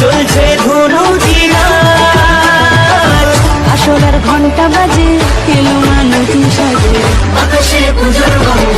চলছে ধনু আসলার ঘণ্টা বাজে এলো মানুষ সাজে আকাশে পুজোর গন্ধা